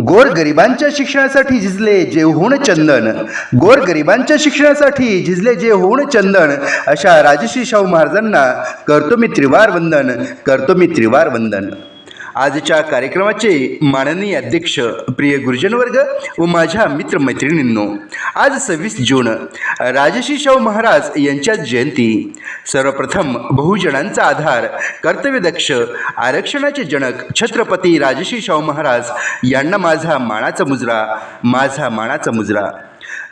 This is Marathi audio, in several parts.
गोरगरिबांच्या शिक्षणासाठी झिजले जे होण चंदन. गोरगरिबांच्या शिक्षणासाठी झिजले जे होण चंदन. अशा राजश्री शाहू महाराजांना करतो मी त्रिवार वंदन करतो मी त्रिवार वंदन. आजच्या कार्यक्रमाचे माननीय अध्यक्ष प्रिय गुरुजनवर्ग व माझ्या मित्रमैत्रिणींनो आज सव्वीस जून राजश्री शाहू महाराज यांच्या जयंती. सर्वप्रथम बहुजनांचा आधार कर्तव्यदक्ष आरक्षणाचे जनक छत्रपती राजश्री शाहू महाराज यांना माझा मानाचा मुजरा माझा मानाचा मुजरा.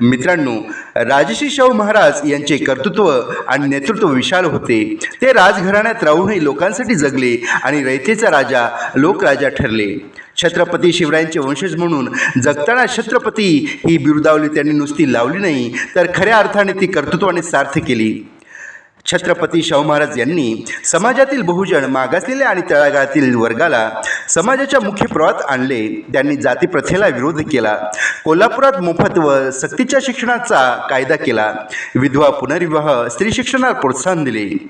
मित्रांनो राजश्री शाहू महाराज यांचे कर्तृत्व आणि नेतृत्व विशाल होते. ते राजघराण्यात राहूनही लोकांसाठी जगले आणि रयतेचा राजा लोकराजा ठरले. छत्रपती शिवरायांचे वंशज म्हणून जगताना छत्रपती ही बिरुदावली त्यांनी नुसती लावली नाही तर खऱ्या अर्थाने ती कर्तृत्वाने सार्थ केली. छत्रपती शाहू महाराज यांनी समाजातील बहुजन मागासलेल्या आणि तळागाळातील वर्गाला समाजाच्या मुख्य प्रवाहात आणले. त्यांनी जातीप्रथेला विरोध केला. कोल्हापुरात मोफत व सक्तीच्या शिक्षणाचा कायदा केला. विधवा पुनर्विवाह स्त्री शिक्षणाला प्रोत्साहन दिले.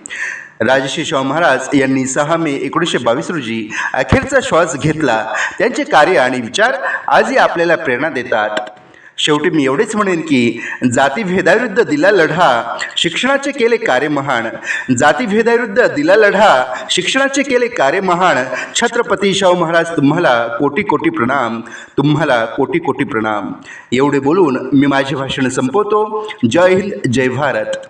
राजश्री शाहू महाराज यांनी सहा मे एकोणीसशे बावीस रोजी अखेरचा श्वास घेतला. त्यांचे कार्य आणि विचार आजही आपल्याला प्रेरणा देतात. शेवटी मी एवढेच म्हणेन की जातीभेदाविरुद्ध दिला लढा शिक्षणाचे केले कार्य महान जातीभेदाविरुद्ध दिला लढा शिक्षणाचे केले कार्य महान छत्रपती शाहू महाराज तुम्हाला कोटी कोटी प्रणाम. तुम्हाला कोटी कोटी प्रणाम. एवढे बोलून मी माझे भाषण संपवतो. जय हिंद जय भारत.